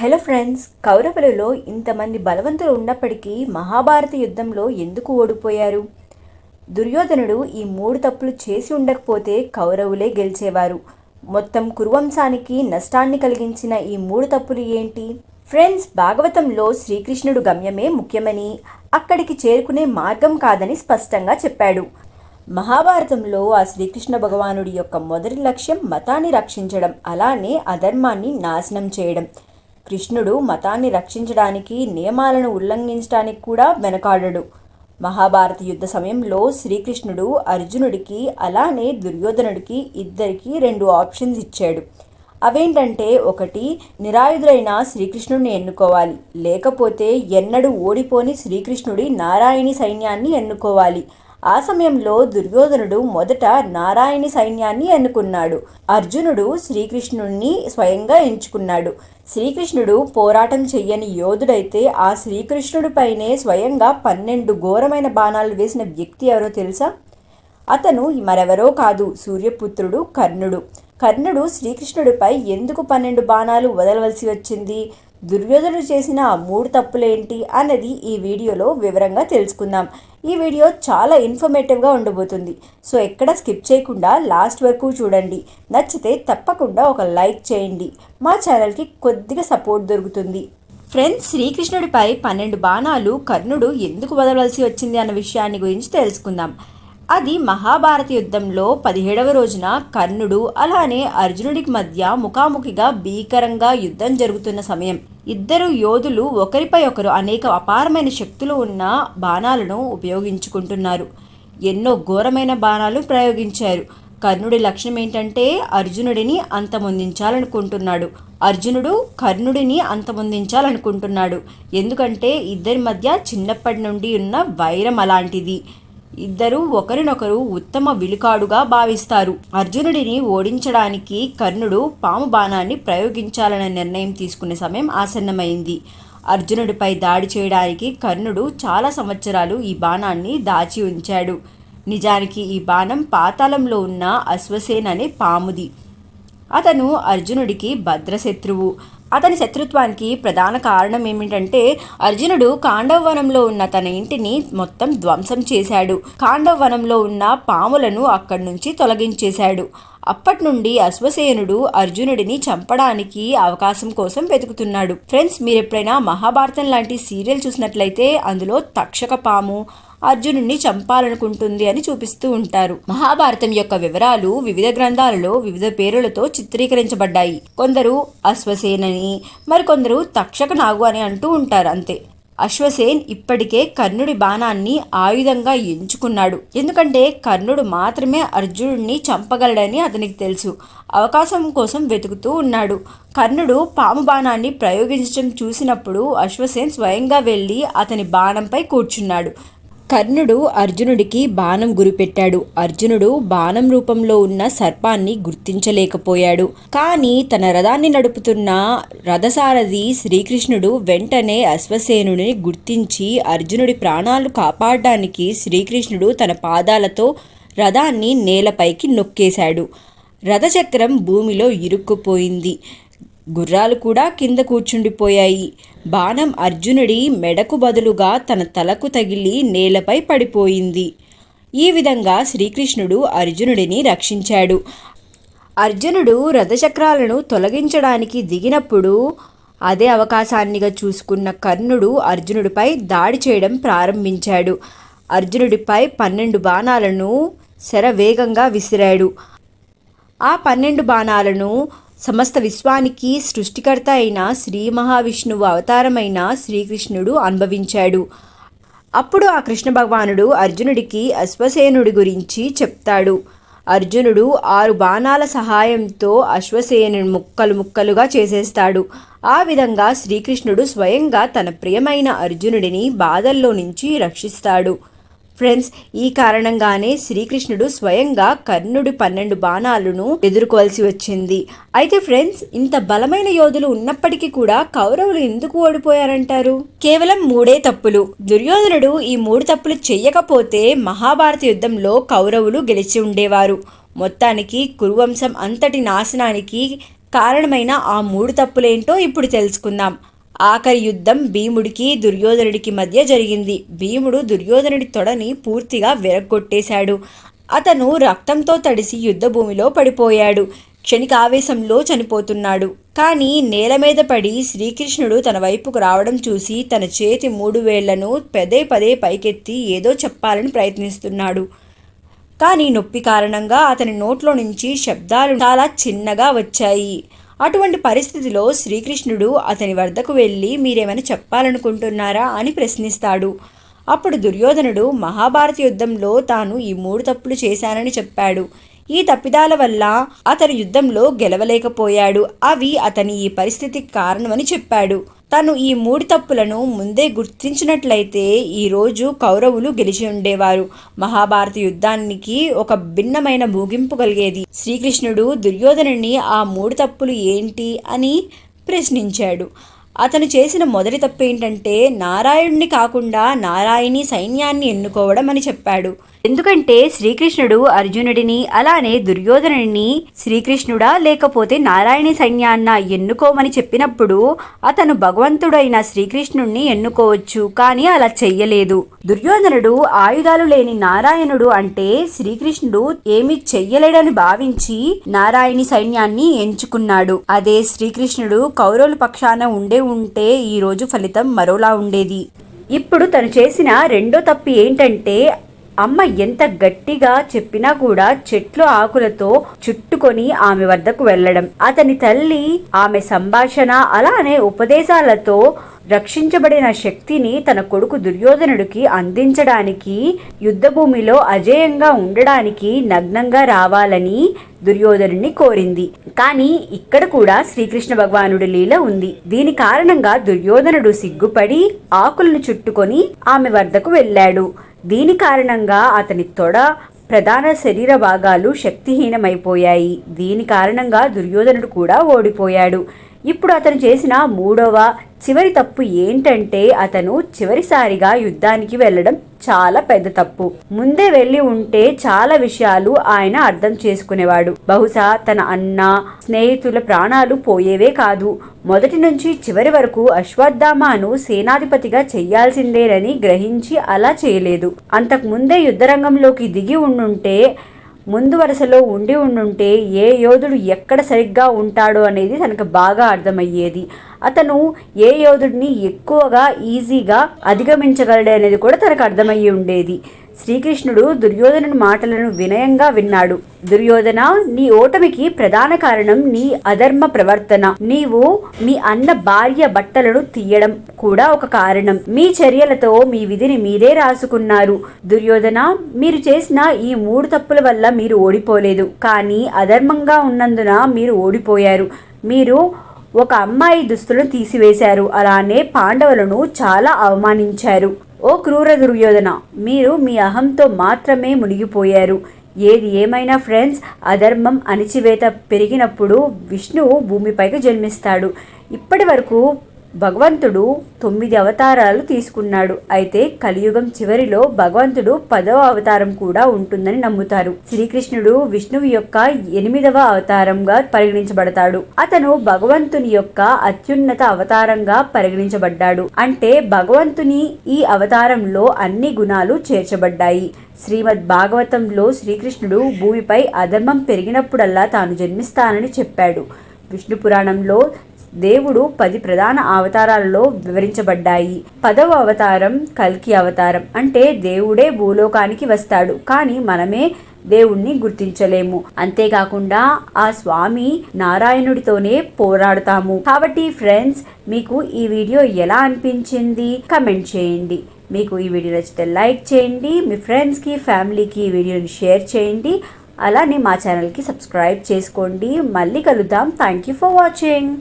Hello friends కౌరవులలో ఇంతమంది బలవంతులు ఉన్నప్పటికీ మహాభారత యుద్ధంలో ఎందుకు ఓడిపోయారు? దుర్యోధనుడు ఈ మూడు తప్పులు చేసి ఉండకపోతే కౌరవులే గెలిచేవారు. మొత్తం కురువంశానికి నష్టాన్ని కలిగించిన ఈ మూడు తప్పులు ఏంటి? ఫ్రెండ్స్ భాగవతంలో శ్రీకృష్ణుడు గమ్యమే ముఖ్యమని అక్కడికి చేరుకునే మార్గం కాదని స్పష్టంగా చెప్పాడు. మహాభారతంలో ఆ శ్రీకృష్ణ భగవానుడి యొక్క మొదటి లక్ష్యం మతాన్ని రక్షించడం అలానే అధర్మాన్ని నాశనం చేయడం. కృష్ణుడు మతాన్ని రక్షించడానికి నియమాలను ఉల్లంఘించడానికి కూడా వెనకాడడు. మహాభారత యుద్ధ సమయంలో శ్రీకృష్ణుడు అర్జునుడికి అలానే దుర్యోధనుడికి ఇద్దరికి రెండు ఆప్షన్స్ ఇచ్చాడు. అవేంటంటే ఒకటి నిరాయుధులైన శ్రీకృష్ణుడిని ఎన్నుకోవాలి. లేకపోతే ఎన్నడూ ఓడిపోని శ్రీకృష్ణుడి నారాయణి సైన్యాన్ని ఎన్నుకోవాలి. ఆ సమయంలో దుర్యోధనుడు మొదట నారాయణి సైన్యాన్ని ఎన్నుకున్నాడు. అర్జునుడు శ్రీకృష్ణుడిని స్వయంగా ఎంచుకున్నాడు. శ్రీకృష్ణుడు పోరాటం చెయ్యని యోధుడైతే ఆ శ్రీకృష్ణుడిపైనే స్వయంగా పన్నెండు ఘోరమైన బాణాలు వేసిన వ్యక్తి ఎవరో తెలుసా? అతను మరెవరో కాదు సూర్యపుత్రుడు కర్ణుడు. కర్ణుడు శ్రీకృష్ణుడిపై ఎందుకు పన్నెండు బాణాలు వదలవలసి వచ్చింది? దుర్యోధనుడు చేసిన మూడు తప్పులేంటి అన్నది ఈ వీడియోలో వివరంగా తెలుసుకుందాం. ఈ వీడియో చాలా ఇన్ఫర్మేటివ్గా ఉండబోతుంది. సో ఎక్కడ స్కిప్ చేయకుండా లాస్ట్ వరకు చూడండి. నచ్చితే తప్పకుండా ఒక లైక్ చేయండి. మా ఛానల్కి కొద్దిగా సపోర్ట్ దొరుకుతుంది. ఫ్రెండ్స్ శ్రీకృష్ణుడిపై పన్నెండు బాణాలు కర్ణుడు ఎందుకు వదలవలసి వచ్చింది అన్న విషయాన్ని గురించి తెలుసుకుందాం. అది మహాభారత యుద్ధంలో పదిహేడవ రోజున కర్ణుడు అలానే అర్జునుడికి మధ్య ముఖాముఖిగా భీకరంగా యుద్ధం జరుగుతున్న సమయం. ఇద్దరు యోధులు ఒకరిపై ఒకరు అనేక అపారమైన శక్తులు ఉన్న బాణాలను ఉపయోగించుకుంటున్నారు. ఎన్నో ఘోరమైన బాణాలు ప్రయోగించారు. కర్ణుడి లక్ష్యం ఏంటంటే అర్జునుడిని అంతమొందించాలనుకుంటున్నాడు. అర్జునుడు కర్ణుడిని అంతమొందించాలనుకుంటున్నాడు. ఎందుకంటే ఇద్దరి మధ్య చిన్నప్పటి నుండి ఉన్న వైరం అలాంటిది. ఇద్దరూ ఒకరినొకరు ఉత్తమ విలుకాడుగా భావిస్తారు. అర్జునుడిని ఓడించడానికి కర్ణుడు పాము బాణాన్ని ప్రయోగించాలనే నిర్ణయం తీసుకునే సమయం ఆసన్నమైంది. అర్జునుడిపై దాడి చేయడానికి కర్ణుడు చాలా సంవత్సరాలు ఈ బాణాన్ని దాచి ఉంచాడు. నిజానికి ఈ బాణం పాతాళంలో ఉన్న అశ్వసేన్ అనే పాముది. అతను అర్జునుడికి భద్రశత్రువు. అతని శత్రుత్వానికి ప్రధాన కారణం ఏమిటంటే అర్జునుడు కాండవవనంలో ఉన్న తన ఇంటిని మొత్తం ధ్వంసం చేశాడు. కాండవవనంలో ఉన్న పాములను అక్కడి నుంచి తొలగించేశాడు. అప్పటి నుండి అశ్వసేనుడు అర్జునుడిని చంపడానికి అవకాశం కోసం వెతుకుతున్నాడు. ఫ్రెండ్స్ మీరు ఎప్పుడైనా మహాభారతం లాంటి సీరియల్ చూసినట్లయితే అందులో తక్షక పాము అర్జునుడిని చంపాలనుకుంటుంది అని చూపిస్తూ ఉంటారు. మహాభారతం యొక్క వివరాలు వివిధ గ్రంథాలలో వివిధ పేరులతో చిత్రీకరించబడ్డాయి. కొందరు అశ్వసేనని మరికొందరు తక్షక నాగు అని అంటూ ఉంటారు అంతే. అశ్వసేన్ ఇప్పటికే కర్ణుడి బాణాన్ని ఆయుధంగా ఎంచుకున్నాడు. ఎందుకంటే కర్ణుడు మాత్రమే అర్జునుడిని చంపగలడని అతనికి తెలుసు. అవకాశం కోసం వెతుకుతూ ఉన్నాడు. కర్ణుడు పాము బాణాన్ని ప్రయోగించడం చూసినప్పుడు అశ్వసేన్ స్వయంగా వెళ్ళి అతని బాణంపై కూర్చున్నాడు. కర్ణుడు అర్జునుడికి బాణం గురిపెట్టాడు. అర్జునుడు బాణం రూపంలో ఉన్న సర్పాన్ని గుర్తించలేకపోయాడు. కానీ తన రథాన్ని నడుపుతున్న రథసారథి శ్రీకృష్ణుడు వెంటనే అశ్వసేనుడిని గుర్తించి అర్జునుడి ప్రాణాలు కాపాడడానికి శ్రీకృష్ణుడు తన పాదాలతో రథాన్ని నేలపైకి నొక్కేశాడు. రథచక్రం భూమిలో ఇరుక్కుపోయింది. గుర్రాలు కూడా కింద కూర్చుండిపోయాయి. బాణం అర్జునుడి మెడకు బదులుగా తన తలకు తగిలి నేలపై పడిపోయింది. ఈ విధంగా శ్రీకృష్ణుడు అర్జునుడిని రక్షించాడు. అర్జునుడు రథచక్రాలను తొలగించడానికి దిగినప్పుడు అదే అవకాశాన్నిగా చూసుకున్న కర్ణుడు అర్జునుడిపై దాడి చేయడం ప్రారంభించాడు. అర్జునుడిపై పన్నెండు బాణాలను శరవేగంగా విసిరాడు. ఆ పన్నెండు బాణాలను సమస్త విశ్వానికి సృష్టికర్త అయిన శ్రీ మహావిష్ణువు అవతారమైన శ్రీకృష్ణుడు అనుభవించాడు. అప్పుడు ఆ కృష్ణ భగవానుడు అర్జునుడికి అశ్వసేనుడి గురించి చెప్తాడు. అర్జునుడు ఆరు బాణాల సహాయంతో అశ్వసేను ముక్కలు ముక్కలుగా చేసేస్తాడు. ఆ విధంగా శ్రీకృష్ణుడు స్వయంగా తన ప్రియమైన అర్జునుడిని బాధల్లో నుంచి రక్షిస్తాడు. ఫ్రెండ్స్ ఈ కారణంగానే శ్రీకృష్ణుడు స్వయంగా కర్ణుడి పన్నెండు బాణాలను ఎదుర్కోవాల్సి వచ్చింది. అయితే ఫ్రెండ్స్ ఇంత బలమైన యోధులు ఉన్నప్పటికీ కూడా కౌరవులు ఎందుకు ఓడిపోయారంటారు? కేవలం మూడే తప్పులు. దుర్యోధనుడు ఈ మూడు తప్పులు చెయ్యకపోతే మహాభారత యుద్ధంలో కౌరవులు గెలిచి ఉండేవారు. మొత్తానికి కురువంశం అంతటి నాశనానికి కారణమైన ఆ మూడు తప్పులేంటో ఇప్పుడు తెలుసుకుందాం. ఆఖరి యుద్ధం భీముడికి దుర్యోధనుడికి మధ్య జరిగింది. భీముడు దుర్యోధనుడి తొడని పూర్తిగా విరగ్గొట్టేశాడు. అతను రక్తంతో తడిసి యుద్ధభూమిలో పడిపోయాడు. క్షణికావేశంలో చనిపోతున్నాడు. కానీ నేల మీద పడి శ్రీకృష్ణుడు తన వైపుకు రావడం చూసి తన చేతి మూడు వేళ్ళను పదే పదే పైకెత్తి ఏదో చెప్పాలని ప్రయత్నిస్తున్నాడు. కానీ నొప్పి కారణంగా అతని నోట్లో నుంచి శబ్దాలు చాలా చిన్నగా వచ్చాయి. అటువంటి పరిస్థితిలో శ్రీకృష్ణుడు అతని వద్దకు వెళ్ళి మీరేమైనా చెప్పాలనుకుంటున్నారా అని ప్రశ్నిస్తాడు. అప్పుడు దుర్యోధనుడు మహాభారత యుద్ధంలో తాను ఈ మూడు తప్పులు చేశానని చెప్పాడు. ఈ తప్పిదాల వల్ల అతను యుద్ధంలో గెలవలేకపోయాడు. అవి అతని ఈ పరిస్థితికి కారణమని చెప్పాడు. తను ఈ మూడు తప్పులను ముందే గుర్తించినట్లయితే ఈరోజు కౌరవులు గెలిచి ఉండేవారు. మహాభారత యుద్ధానికి ఒక భిన్నమైన ముగింపు కలిగేది. శ్రీకృష్ణుడు దుర్యోధనుని ఆ మూడు తప్పులు ఏంటి అని ప్రశ్నించాడు. అతను చేసిన మొదటి తప్పు ఏంటంటే నారాయణుని కాకుండా నారాయణి సైన్యాన్ని ఎన్నుకోవడం అని చెప్పాడు. ఎందుకంటే శ్రీకృష్ణుడు అర్జునుడిని అలానే దుర్యోధనుడిని శ్రీకృష్ణుడా లేకపోతే నారాయణ సైన్యాన్న ఎన్నుకోమని చెప్పినప్పుడు అతను భగవంతుడైన శ్రీకృష్ణుడిని ఎన్నుకోవచ్చు కానీ అలా చెయ్యలేదు. దుర్యోధనుడు ఆయుధాలు లేని నారాయణుడు అంటే శ్రీకృష్ణుడు ఏమి చెయ్యలేడని భావించి నారాయణి సైన్యాన్ని ఎంచుకున్నాడు. అదే శ్రీకృష్ణుడు కౌరవుల పక్షాన ఉండే ఉంటే ఈ రోజు ఫలితం మరోలా ఉండేది. ఇప్పుడు తను చేసిన రెండో తప్పు ఏంటంటే అమ్మ ఎంత గట్టిగా చెప్పినా కూడా చెట్లు ఆకులతో చుట్టుకొని ఆమె వద్దకు వెళ్ళడం. అతని తల్లి ఆమె సంభాషణ అలానే ఉపదేశాలతో రక్షించబడిన శక్తిని తన కొడుకు దుర్యోధనుడికి అందించడానికి యుద్ధభూమిలో అజేయంగా ఉండడానికి నగ్నంగా రావాలని దుర్యోధనుడిని కోరింది. కానీ ఇక్కడ కూడా శ్రీకృష్ణ భగవానుడి లీల ఉంది. దీని కారణంగా దుర్యోధనుడు సిగ్గుపడి ఆకులను చుట్టుకొని ఆమె వద్దకు వెళ్ళాడు. దీని కారణంగా అతని తొడ ప్రధాన శరీర భాగాలు శక్తిహీనమైపోయాయి. దీని కారణంగా దుర్యోధనుడు కూడా ఓడిపోయాడు. ఇప్పుడు అతను చేసిన మూడవ చివరి తప్పు ఏంటంటే అతను చివరిసారిగా యుద్ధానికి వెళ్ళడం చాలా పెద్ద తప్పు. ముందే వెళ్ళి ఉంటే చాలా విషయాలు ఆయన అర్థం చేసుకునేవాడు. బహుశా తన అన్న స్నేహితుల ప్రాణాలు పోయేవే కాదు. మొదటి నుంచి చివరి వరకు అశ్వత్థామాను సేనాధిపతిగా చెయ్యాల్సిందేనని గ్రహించి అలా చేయలేదు. అంతకు ముందే యుద్ధరంగంలోకి దిగి ఉండుంటే ముందు వరుసలో ఉండి ఉండుంటే ఏ యోధుడు ఎక్కడ సరిగ్గా ఉంటాడో అనేది తనకు బాగా అర్థమయ్యేది. అతను ఏ యోధుడిని ఎక్కువగా ఈజీగా అధిగమించగలడు అనేది కూడా తనకు అర్థమయ్యి ఉండేది. శ్రీకృష్ణుడు దుర్యోధనుని మాటలను వినయంగా విన్నాడు. దుర్యోధన నీ ఓటమికి ప్రధాన కారణం నీ అధర్మ ప్రవర్తన. నీవు మీ అన్న భార్య బట్టలను తీయడం కూడా ఒక కారణం. మీ చర్యలతో మీ విధిని మీరే రాసుకున్నారు. దుర్యోధన మీరు చేసిన ఈ మూడు తప్పుల వల్ల మీరు ఓడిపోలేదు. కానీ అధర్మంగా ఉన్నందున మీరు ఓడిపోయారు. మీరు ఒక అమ్మాయి దుస్తులను తీసివేశారు. అలానే పాండవులను చాలా అవమానించారు. ఓ క్రూర దుర్యోధన మీరు మీ అహంతో మాత్రమే మునిగిపోయారు. ఏది ఏమైనా ఫ్రెండ్స్ అధర్మం అణిచివేత పెరిగినప్పుడు విష్ణువు భూమిపైకి జన్మిస్తాడు. ఇప్పటి వరకు భగవంతుడు తొమ్మిది అవతారాలు తీసుకున్నాడు. అయితే కలియుగం చివరిలో భగవంతుడు పదవ అవతారం కూడా ఉంటుందని నమ్ముతారు. శ్రీకృష్ణుడు విష్ణువు యొక్క ఎనిమిదవ అవతారంగా పరిగణించబడతాడు. అతను భగవంతుని యొక్క అత్యున్నత అవతారంగా పరిగణించబడ్డాడు. అంటే భగవంతుని ఈ అవతారంలో అన్ని గుణాలు చేర్చబడ్డాయి. శ్రీమద్ భాగవతంలో శ్రీకృష్ణుడు భూమిపై అధర్మం పెరిగినప్పుడల్లా తాను జన్మిస్తానని చెప్పాడు. విష్ణు పురాణంలో దేవుడు పది ప్రధాన అవతారాలలో వివరించబడ్డాయి. పదవ అవతారం కల్కి అవతారం. అంటే దేవుడే భూలోకానికి వస్తాడు. కానీ మనమే దేవుణ్ణి గుర్తించలేము. అంతేకాకుండా ఆ స్వామి నారాయణుడితోనే పోరాడతాము. కాబట్టి ఫ్రెండ్స్ మీకు ఈ వీడియో ఎలా అనిపించింది కమెంట్ చేయండి. మీకు ఈ వీడియో నచ్చితే లైక్ చేయండి. మీ ఫ్రెండ్స్కి ఫ్యామిలీకి ఈ వీడియోని షేర్ చేయండి. అలానే మా ఛానల్కి సబ్స్క్రైబ్ చేసుకోండి. మళ్ళీ కలుద్దాం. Thank you for watching.